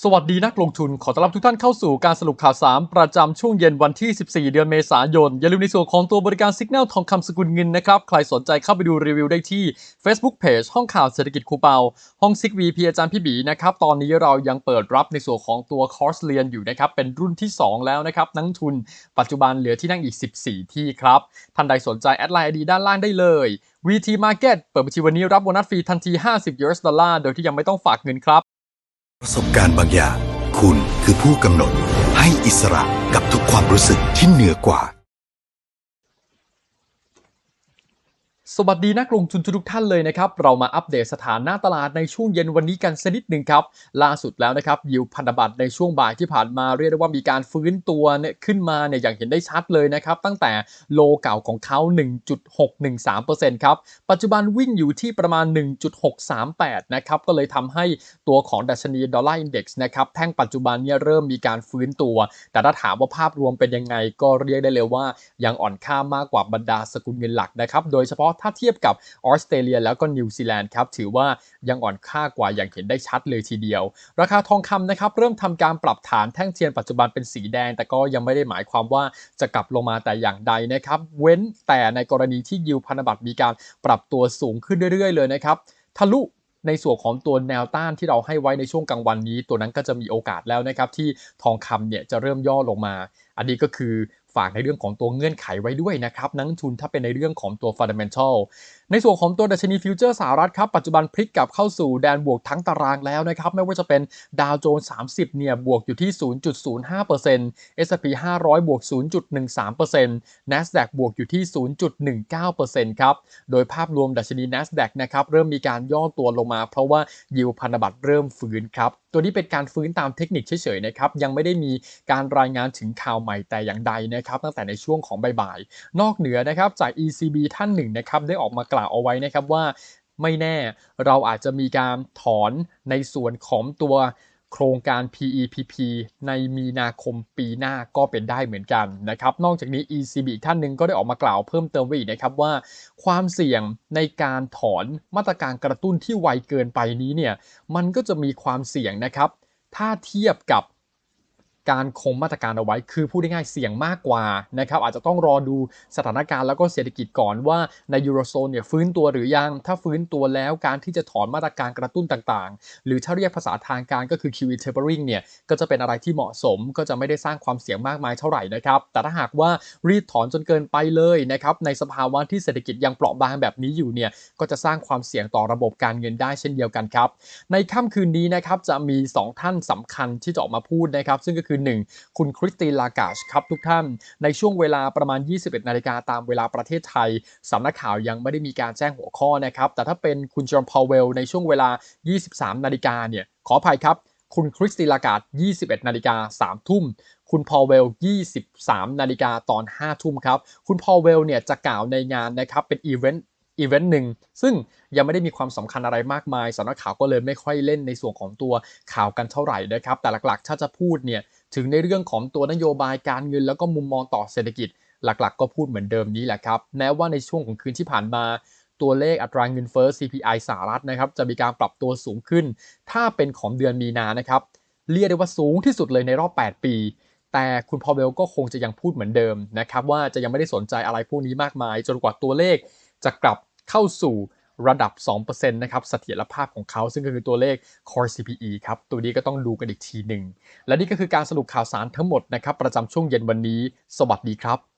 สวัสดีนักลงทุนขอต้อนรับทุกท่านเข้าสู่การสรุปข่าวสารประจำช่วงเย็นวันที่ 14 เดือนเมษายน อย่าลืมในส่วนของตัวบริการสิกแนลทองคำสกุลเงินนะครับ ใครสนใจเข้าไปดูรีวิวได้ที่ Facebook Page ห้องข่าวเศรษฐกิจครูเปา ห้องซิกวีพีอาจารย์พี่บีนะครับ ตอนนี้เรายังเปิดรับในส่วนของตัวคอร์สเรียนอยู่นะครับ เป็นรุ่นที่ 2 แล้วนะครับ นักทุนปัจจุบันเหลือที่นั่งอีก 14 ที่ครับท่านใดสนใจแอดไลน์ไอดีด้านล่างได้เลย VT Market เปิดบัญชีวันนี้รับโบนัสฟรีทันที 50 US ดอลลาร์โดยที่ยังไม่ต้องฝากเงินครับ ประสบการณ์บางอย่าง คุณคือผู้กำหนดให้อิสระกับทุกความรู้สึกที่เหนือกว่า สวัสดีนักลงทุนทุกท่านเลยนะครับ เรามาอัปเดตสถานะตลาดในช่วงเย็นวันนี้กันสักนิดหนึ่งครับ ล่าสุดแล้วนะครับยิวพันธบัตรในช่วงบ่ายที่ผ่านมาเรียกได้ว่ามีการฟื้นตัวเนี่ยขึ้นมาเนี่ยอย่างเห็นได้ชัดเลยนะครับ ตั้งแต่โลเก่าของเขา 1.613%ครับ ปัจจุบันวิ่งอยู่ที่ประมาณ 1.638 นะครับ ก็เลยทำให้ตัวของดัชนีดอลลาร์อินเด็กซ์นะครับแท่งปัจจุบันเนี่ยเริ่มมีการฟื้นตัว แต่ถ้าถามว่าภาพรวมเป็นยังไงก็เรียกได้เลยว่ายังอ่อนค่ามากกว่าบรรดาสกุลเงินหลักนะครับโดยเฉพาะถ้าเทียบกับออสเตรเลียแล้วก็นิวซีแลนด์ครับถือว่ายังอ่อนค่ากว่าอย่างเห็นได้ชัดเลยทีเดียว ราคาทองคำนะครับเริ่มทำการปรับฐานแท่งเทียนปัจจุบันเป็นสีแดง แต่ก็ยังไม่ได้หมายความว่าจะกลับลงมาแต่อย่างใดนะครับเว้นแต่ในกรณีที่ยิวพันธบัตรมีการปรับตัวสูงขึ้นเรื่อย ๆ เลยนะครับทะลุในส่วนของตัวแนวต้านที่เราให้ไว้ในช่วงกลางวันนี้ ตัวนั้นก็จะมีโอกาสแล้วนะครับที่ทองคำเนี่ยจะเริ่มย่อลงมา อันนี้ก็คือ ฝากในเรื่องของตัวเงื่อนไขไว้ด้วยนะครับนักทุนถ้าเป็นในเรื่องของตัว fundamental ในส่วนของตัวดัชนีฟิวเจอร์สหรัฐครับ ปัจจุบันพลิกกลับเข้าสู่แดนบวกทั้งตารางแล้วนะครับ ไม่ว่าจะเป็นดาวโจนส์30 เนี่ย บวกอยู่ที่ 0.05% S&P 500 บวก 0.13% NASDAQ บวกอยู่ที่ 0.19%ครับ โดยภาพรวมดัชนี NASDAQ นะครับ เริ่มมีการย่อตัวลงมา เพราะว่ายิวพันธบัตรเริ่มฟื้นครับ ตัวนี้เป็นการฟื้นตามเทคนิคเฉยๆนะครับ ยังไม่ได้มีการรายงานถึงข่าวใหม่แต่อย่างใดนะครับ ตั้งแต่ในช่วงของบ่ายๆนอกเหนือนะครับจาก ECB ท่านหนึ่งนะครับได้ออกมากล่าวเอาไว้นะครับว่าไม่แน่เราอาจจะมีการถอนในส่วนของตัวโครงการ PEPP ในมีนาคมปีหน้าก็เป็นได้เหมือนกันนะครับ นอกจากนี้ ECB อีกท่านหนึ่งก็ได้ออกมากล่าวเพิ่มเติมไว้อีกนะครับว่า ความเสี่ยงในการถอนมาตรการกระตุ้นที่ไวเกินไปนี้เนี่ยมันก็จะมีความเสี่ยงนะครับ ถ้าเทียบกับ การคงมาตรการเอาไว้ คือพูดง่ายๆเสี่ยงมากกว่านะครับอาจจะต้องรอดูสถานการณ์แล้วก็เศรษฐกิจก่อนว่าในยูโรโซนเนี่ยฟื้นตัวหรือยัง ถ้าฟื้นตัวแล้วการที่จะถอนมาตรการกระตุ้นต่างๆ หรือถ้าเรียกภาษาทางการก็คือ QE tapering เนี่ยก็จะเป็นอะไรที่เหมาะสมก็จะไม่ได้สร้างความเสี่ยงมากมายเท่าไหร่นะครับแต่ถ้าหากว่ารีดถอนจนเกินไปเลยนะครับในสภาวะที่เศรษฐกิจยังเปราะบางแบบนี้อยู่เนี่ยก็จะสร้างความเสี่ยงต่อระบบการเงินได้เช่นเดียวกันครับในค่ำคืนนี้นะครับจะมี 2 ท่านสำคัญที่จะออกมาพูดนะครับซึ่งก็คือ1 คุณคริสตินลากาชครับทุกท่าน ในช่วงเวลาประมาณ 21 นาฬิกาตามเวลาประเทศไทยสำนักข่าวยังไม่ได้มีการแจ้งหัวข้อนะครับ แต่ถ้าเป็นคุณจอห์นพาวเวลในช่วงเวลา 23 นาฬิกาเนี่ยขออภัยครับคุณคริสตินลากาช21 นาฬิกา 3 ทุ่ม คุณพอลเวล 23 นาฬิกาตอน 5 ทุ่มครับ คุณพอลเวลเนี่ยจะกล่าวในงานนะครับ เป็นอีเวนต์อีเวนต์หนึ่ง ซึ่งยังไม่ได้มีความสำคัญอะไรมากมายสำนักข่าวก็เลยไม่ค่อยเล่นในส่วนของตัวข่าวกันเท่าไหร่นะครับ แต่หลักๆ ถ้าจะพูดเนี่ย ถึงในเรื่องของตัวนโยบายการเงิน แล้วก็มุมมองต่อเศรษฐกิจหลักๆ ก็พูดเหมือนเดิมนี้แหละครับ แม้ว่าในช่วงของคืนที่ผ่านมา ตัวเลขอัตราเงินเฟ้อ CPI สหรัฐนะครับ จะมีการปรับตัวสูงขึ้น ถ้าเป็นของเดือนมีนานะครับ เรียกได้ว่าสูงที่สุดเลยในรอบ 8 ปี แต่คุณพอเวลก็คงจะยังพูดเหมือนเดิมนะครับ ว่าจะยังไม่ได้สนใจอะไรพวกนี้มากมาย จนกว่าตัวเลขจะกลับเข้าสู่ ระดับ 2%นะครับเสถียรภาพของเขา ซึ่งก็คือตัวเลข Core CPE ครับ ตัวนี้ก็ต้องดูกันอีกทีหนึ่ง และนี่ก็คือการสรุปข่าวสารทั้งหมดนะครับ ประจำช่วงเย็นวันนี้ สวัสดีครับ